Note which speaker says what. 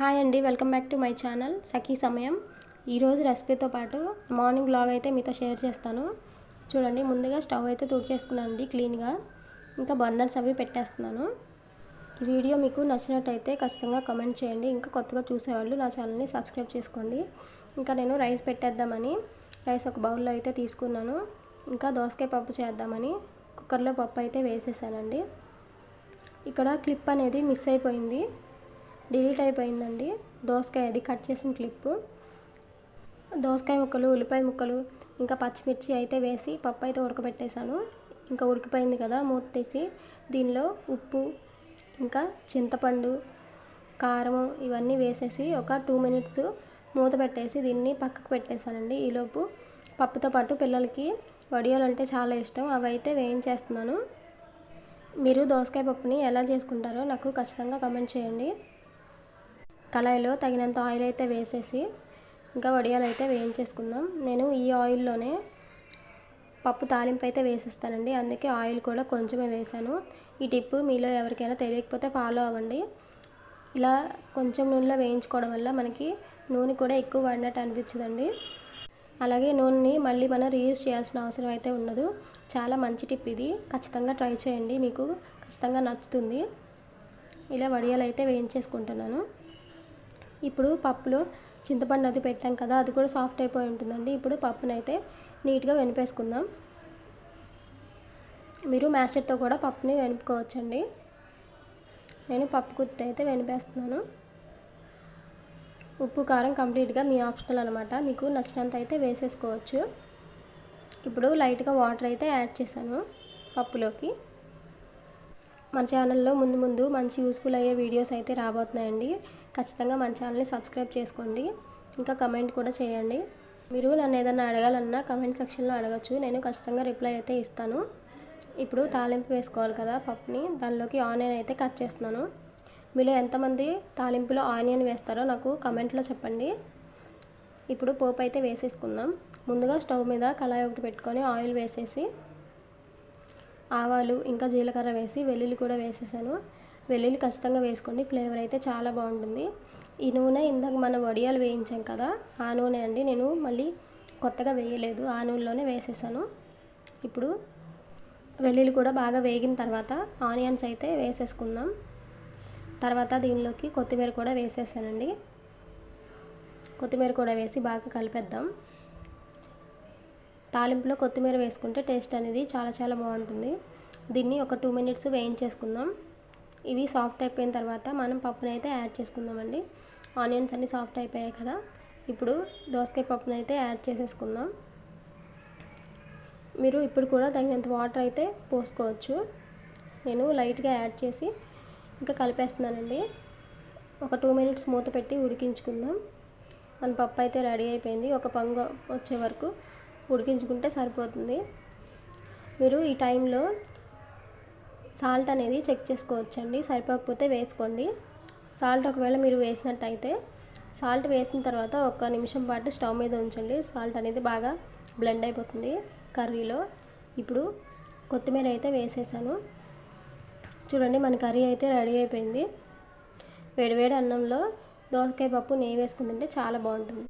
Speaker 1: Hi అండి welcome back to my channel Sakhi Samayam. ఈరోజు రెసిపీతో పాటు మార్నింగ్ బ్లాగ్ అయితే మీతో షేర్ చేస్తాను. చూడండి ముందుగా స్టవ్ అయితే తుడిచేసుకున్నాను అండి క్లీన్గా. ఇంకా బర్నర్స్ అవి పెట్టేస్తున్నాను. ఈ వీడియో మీకు నచ్చినట్టయితే ఖచ్చితంగా కమెంట్ చేయండి. ఇంకా కొత్తగా చూసేవాళ్ళు నా ఛానల్ని సబ్స్క్రైబ్ చేసుకోండి. ఇంకా నేను రైస్ పెట్టేద్దామని రైస్ ఒక బౌల్లో అయితే తీసుకున్నాను. ఇంకా దోసకాయ పప్పు చేద్దామని కుక్కర్లో పప్పు అయితే వేసేసానండి. ఇక్కడ క్లిప్ అనేది మిస్ అయిపోయింది. డిలీట్ అయిపోయిందండి. దోసకాయ అది కట్ చేసిన క్లిప్. దోసకాయ ముక్కలు ఉల్లిపాయ ముక్కలు ఇంకా పచ్చిమిర్చి అయితే వేసి పప్పు అయితే ఉడకబెట్టేశాను. ఇంకా ఉడికిపోయింది కదా మూత తీసి. దీనిలో ఉప్పు ఇంకా చింతపండు కారం ఇవన్నీ వేసేసి ఒక టూ మినిట్స్ మూత పెట్టేసి దీన్ని పక్కకు పెట్టేశానండి. ఈలోపు పప్పుతో పాటు పిల్లలకి వడియాలు అంటే చాలా ఇష్టం. అవి అయితే వేయించేస్తున్నాను. మీరు దోసకాయ పప్పుని ఎలా చేసుకుంటారో నాకు ఖచ్చితంగా కమెంట్ చేయండి. కళాయిలో తగినంత ఆయిల్ అయితే వేసేసి ఇంకా వడియాలు అయితే వేయించేసుకుందాం. నేను ఈ ఆయిల్లోనే పప్పు తాలింపు అయితే వేసేస్తానండి. అందుకే ఆయిల్ కూడా కొంచెమే వేసాను. ఈ టిప్పు మీలో ఎవరికైనా తెలియకపోతే ఫాలో అవ్వండి. ఇలా కొంచెం నూనెలో వేయించుకోవడం వల్ల మనకి నూనె కూడా ఎక్కువ పడినట్టు అనిపించదండి. అలాగే నూనెని మళ్ళీ మనం రీయూజ్ చేయాల్సిన అవసరం అయితే ఉండదు. చాలా మంచి టిప్ ఇది. ఖచ్చితంగా ట్రై చేయండి. మీకు ఖచ్చితంగా నచ్చుతుంది. ఇలా వడియాలు అయితే వేయించేసుకుంటున్నాను. ఇప్పుడు పప్పులో చింతపండు అది పెట్టాం కదా అది కూడా సాఫ్ట్ అయిపోయి ఉంటుందండి. ఇప్పుడు పప్పునైతే నీట్గా వెనిపేసుకుందాం. మీరు మ్యాషర్తో కూడా పప్పుని వెనుపుకోవచ్చండి నేను పప్పు కుత్తి అయితే వెనిపేస్తున్నాను. ఉప్పు కారం కంప్లీట్గా మీ ఆప్షనల్ అనమాట మీకు నచ్చినంత అయితే వేసేసుకోవచ్చు. ఇప్పుడు లైట్గా వాటర్ అయితే యాడ్ చేశాను పప్పులోకి. మన ఛానల్లో ముందు ముందు మంచి యూస్ఫుల్ అయ్యే వీడియోస్ అయితే రాబోతున్నాయండి. ఖచ్చితంగా మన ఛానల్ని సబ్స్క్రైబ్ చేసుకోండి. ఇంకా కమెంట్ కూడా చేయండి. మీరు నన్ను ఏదైనా అడగాలన్నా కమెంట్ సెక్షన్లో అడగచ్చు. నేను ఖచ్చితంగా రిప్లై అయితే ఇస్తాను. ఇప్పుడు తాలింపు వేసుకోవాలి కదా పప్పుని. దానిలోకి ఆనియన్ అయితే కట్ చేస్తున్నాను. మీలో ఎంతమంది తాలింపులో ఆనియన్ వేస్తారో నాకు కమెంట్లో చెప్పండి. ఇప్పుడు పోపు అయితే వేసేసుకుందాం. ముందుగా స్టవ్ మీద కళాయి ఒకటి పెట్టుకొని ఆయిల్ వేసేసి ఆవాలు ఇంకా జీలకర్ర వేసి వెల్లుల్లి కూడా వేసేసాను. వెల్లుల్లి ఖచ్చితంగా వేసుకోండి ఫ్లేవర్ అయితే చాలా బాగుంటుంది. ఈ నూనె ఇందాక మనం వడియాలు వేయించాం కదా ఆ నూనె అండి నేను మళ్ళీ కొత్తగా వేయలేదు ఆ నూనెలోనే వేసేసాను. ఇప్పుడు వెల్లుల్లి కూడా బాగా వేగిన తర్వాత ఆనియన్స్ అయితే వేసేసుకుందాం. తర్వాత దీనిలోకి కొత్తిమీర కూడా వేసేసానండి. కొత్తిమీర కూడా వేసి బాగా కలిపేద్దాం. తాలింపులో కొత్తిమీర వేసుకుంటే టేస్ట్ అనేది చాలా చాలా బాగుంటుంది. దీన్ని ఒక టూ మినిట్స్ వేయించేసుకుందాం. ఇవి సాఫ్ట్ అయిపోయిన తర్వాత మనం పప్పునైతే అయితే యాడ్ చేసుకుందామండి. ఆనియన్స్ అన్నీ సాఫ్ట్ అయిపోయాయి కదా. ఇప్పుడు దోసకాయ పప్పునైతే అయితే యాడ్ చేసేసుకుందాం. మీరు ఇప్పుడు కూడా తగినంత వాటర్ అయితే పోసుకోవచ్చు. నేను లైట్గా యాడ్ చేసి ఇంకా కలిపేస్తున్నానండి. ఒక టూ మినిట్స్ మూత పెట్టి ఉడికించుకుందాం. మన పప్పు అయితే రెడీ అయిపోయింది. ఒక పంగు వచ్చే వరకు ఉడికించుకుంటే సరిపోతుంది. మీరు ఈ టైంలో సాల్ట్ అనేది చెక్ చేసుకోవచ్చండి. సరిపోకపోతే వేసుకోండి. సాల్ట్ ఒకవేళ మీరు వేసినట్టయితే సాల్ట్ వేసిన తర్వాత ఒక నిమిషం పాటు స్టవ్ మీద ఉంచండి. సాల్ట్ అనేది బాగా బ్లెండ్ అయిపోతుంది కర్రీలో. ఇప్పుడు కొత్తిమీర అయితే వేసేసాను. చూడండి మన కర్రీ అయితే రెడీ అయిపోయింది. వేడివేడి అన్నంలో దోసకాయ పప్పు నెయ్యి వేసుకుని తింటే చాలా బాగుంటుంది.